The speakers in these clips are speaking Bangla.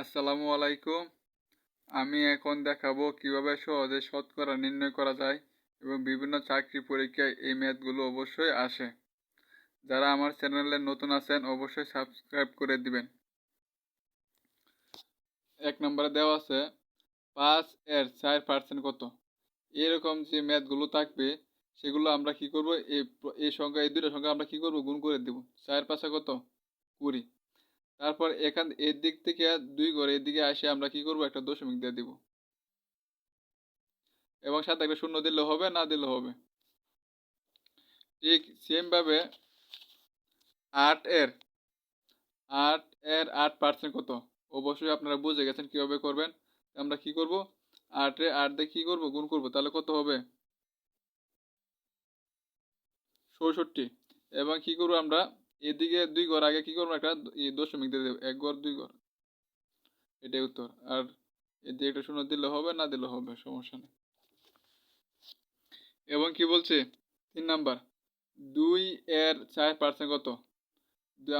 আসসালামু আলাইকুম। আমি এখন দেখাবো কীভাবে সহজে শতকরা নির্ণয় করা যায় এবং বিভিন্ন চাকরি পরীক্ষায় এই ম্যাথগুলো অবশ্যই আসে। যারা আমার চ্যানেলে নতুন আছেন, অবশ্যই সাবস্ক্রাইব করে দিবেন। এক নম্বরে দেওয়া আছে, পাঁচ এর চার পার্সেন্ট কত? এরকম যে ম্যাথগুলো থাকবে, সেগুলো আমরা কি করব? এই এই সংখ্যা, এই দুটো সংখ্যা আমরা কি করব? গুণ করে দেব। চার পাঁচে কত? কুড়ি। তারপর এখান, এর দিক থেকে দুই ঘর এদিকে আসে, আমরা কি করব? একটা দশমিক দিয়ে দিব। এবং সাথে একটা শূন্য দিলে হবে, না দিলে হবে। ঠিক সেমভাবে আট এর আট এর আট পার্সেন্ট কত? অবশ্যই আপনারা বুঝে গেছেন কীভাবে করবেন। আমরা কি করব? আটে আট দিয়ে কি করব? গুণ করব, তাহলে কত হবে? চৌষট্টি। এবং কি করব আমরা? এদিকে দুই ঘর, আগে কি করব একটা? দশমিক দিয়ে দেবো। এক ঘর, দুই ঘর। এটাই উত্তর। আর এদিকে একটা শূন্য দিলে হবে, না দিলে হবে, সমস্যা নেই। এবং কি বলছে? তিন নাম্বার। দুই এর চার পার্সেন্ট কত?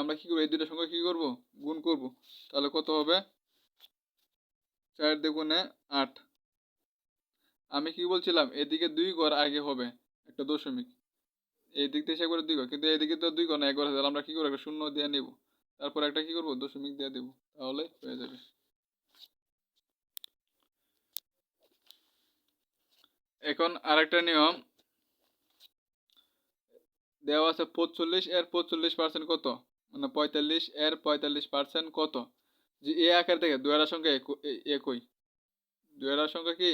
আমরা কি করব? এই দুইটার সঙ্গে কি করব? গুণ করব। তাহলে কত হবে? চার দেখুনে আট। আমি কি বলছিলাম? এদিকে দুই ঘর আগে হবে, একটা দশমিক। এই দিক থেকে একবারে দুই ঘর কিন্তু এদিকে তো দুই ঘর না, একবার তাহলে আমরা কি করব? একটা শূন্য দিয়ে নেব। তারপর একটা কি করব? দশমিক দিয়ে দেব। তাহলে হয়ে যাবে। এখন আরেকটা নিয়ম। দেওয়া আছে পঁচল্লিশ এর পঁচল্লিশ পার্সেন্ট কত? মানে পঁয়তাল্লিশ, এর পঁয়তাল্লিশ পার্সেন্ট কত? যে এ আকার থেকে দুয়ার সংখ্যা একই। দুয়ার সংখ্যা কি?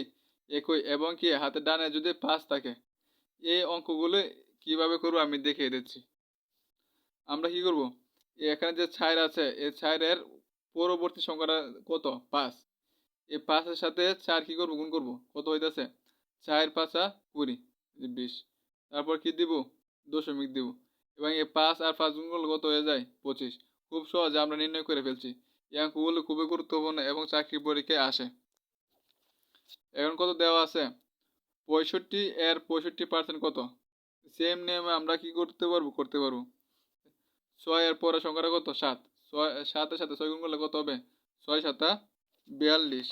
একই, এবং কি? হাতের ডানে যদি পাঁচ থাকে এই অঙ্কগুলো কীভাবে করব আমি দেখিয়ে দিচ্ছি। আমরা কি করব? এখানে যে ছায়ের আছে, এই ছায়ের পরবর্তী সংখ্যাটা কত? পাঁচ। এই পাঁচের সাথে চার কি করব? গুণ করব। কত হইতেছে? চার পাঁচা কুড়ি বিশ। তারপর কি দিব? দশমিক দিব। এবং এই পাঁচ আর পাঁচ গুণ করলে কত হয়ে যায়? পঁচিশ। খুব সহজে আমরা নির্ণয় করে ফেলছি। এই খুবই গুরুত্বপূর্ণ এবং চাকরি পরীক্ষায় আসে। এখন কত দেওয়া আছে? পঁয়ষট্টি, এর পঁয়ষট্টি পার্সেন্ট কত? সেম নিয়মে আমরা কি করতে পারব? করতে পারব। ছয় এর পরে সংখ্যাটা কত? সাত। ছয় সাতের সাথে ছয় গুণ করলে কত হবে? ছয় সাতা বিয়াল্লিশ।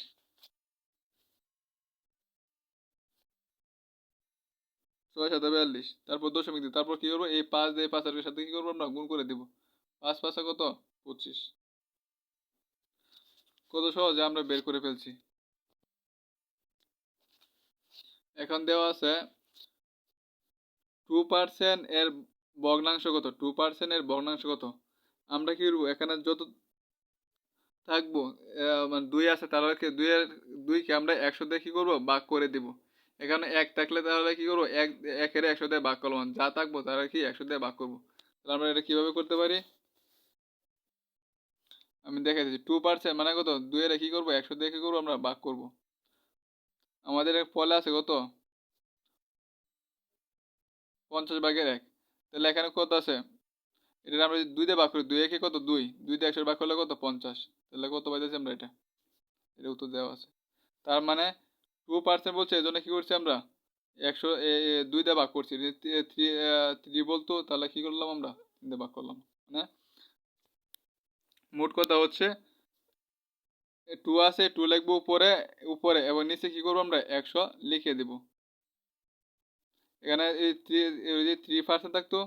ছয় সাথে বিয়াল্লিশ। তারপর দশমিক দিই। তারপর কি করব? এই পাঁচ দিয়ে পাঁচের সাথে কি করব আমরা? গুণ করে দিব। পাঁচ পাঁচে কত? পঁচিশ। কত সহজে আমরা বের করে ফেলছি। এখন দেওয়া আছে টু পার্সেন্ট এর ভগ্নাংশ কত? টু পার্সেন্ট এর ভগ্নাংশ কত? আমরা কি করব? এখানে যত থাকব মানে দুই আছে, তাহলে দুইয়ের দুইকে আমরা একশো দিয়ে কী করব? ভাগ করে দিব। এখানে এক থাকলে তাহলে কী করব? এক, একের একশো দিয়ে ভাগ করব। যা থাকব, তাহলে কি একশো দিয়ে ভাগ করব? তাহলে আমরা এটা কীভাবে করতে পারি? আমি দেখে দিচ্ছি টু পার্সেন্ট মানে কত? দুইয়ের কী করব? একশো দিয়ে কী করব? আমরা ভাগ করব। আমাদের ফলে আছে কত? পঞ্চাশ ভাগের এক। তাহলে এখানে কত আছে? এটা আমরা যদি দুই দিয়ে ভাগ করি, দুই একে কত? দুই। দুই দিয়ে একশো ভাগ করলে কত? পঞ্চাশ। তাহলে কত পাইতেছি আমরা এটা? এটা উত্তর দেওয়া আছে। তার মানে টু পার্সেন্ট বলছে এই জন্য কী করছি আমরা? একশো দুই দিয়ে ভাগ করছি। থ্রি থ্রি বলতো তাহলে কী করলাম আমরা? তিন দিয়ে ভাগ করলাম হ্যাঁ মোট কথা হচ্ছে টু আছে টু লিখব উপরে উপরে, এবং নিচে কী করব আমরা? একশো লিখে দেব। এখানে এই থ্রি যে থ্রি পার্সেন্ট থাকতো।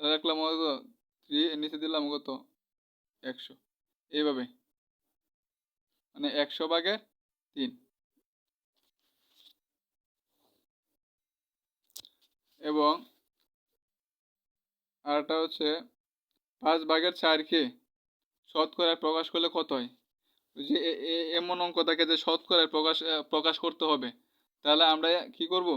রাখলাম কত? থ্রি নিচে দিলাম কত? একশো। এইভাবে। মানে একশো ভাগের তিন। এবং আরটা হচ্ছে পাঁচ ভাগের চারকে শতকরা প্রকাশ করলে কত হয়? যে এমন অঙ্ক থাকে যে শতকরা প্রকাশ প্রকাশ করতে হবে। তাহলে আমরা কি করব?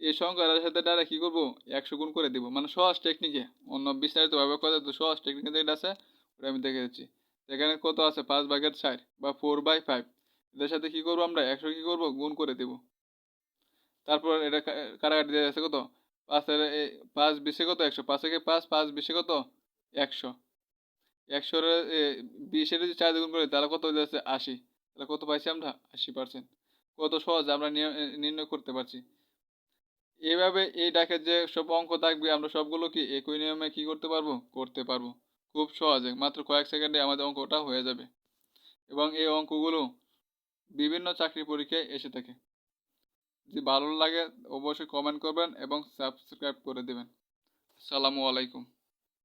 এই সংখ্যার সাথে ডাইরেক্ট কী করব? একশো গুণ করে দিব। মানে সহজ টেকনিকে অন্য বিস্তারিতভাবে কথা তো সহজ টেকনিকে যেটা আছে, ওটা আমি দেখে দিচ্ছি। এখানে কত আছে? পাঁচ ভাগের চার বা ফোর বাই ফাইভ এদের সাথে কী করব আমরা? একশো কী করব? গুণ করে দেব। তারপর এটা কাটাকাটি দেওয়া আছে কত? পাঁচের পাঁচ বিশে কত? একশো। পাঁচ থেকে পাঁচ পাঁচ বিশে কত? একশো। একশোর বিশের যদি চার গুণ করি, তাহলে কত যাচ্ছে? আশি। তাহলে কত পাইছি আমরা? আশি পার্সেন্ট কত সহজে আমরা নির্ণয় করতে পারছি। এভাবে এই ডাকের যে সব অঙ্ক থাকবে, আমরা সবগুলো কি একই নিয়মে কি করতে পারব? করতে পারব। খুব সহজে, মাত্র কয়েক সেকেন্ডে আমাদের অঙ্কটা হয়ে যাবে। এবং এই অঙ্কগুলো বিভিন্ন চাকরি পরীক্ষায় এসে থাকে। যদি ভালো লাগে, অবশ্যই কমেন্ট করবেন এবং সাবস্ক্রাইব করে দেবেন। সালামু আলাইকুম।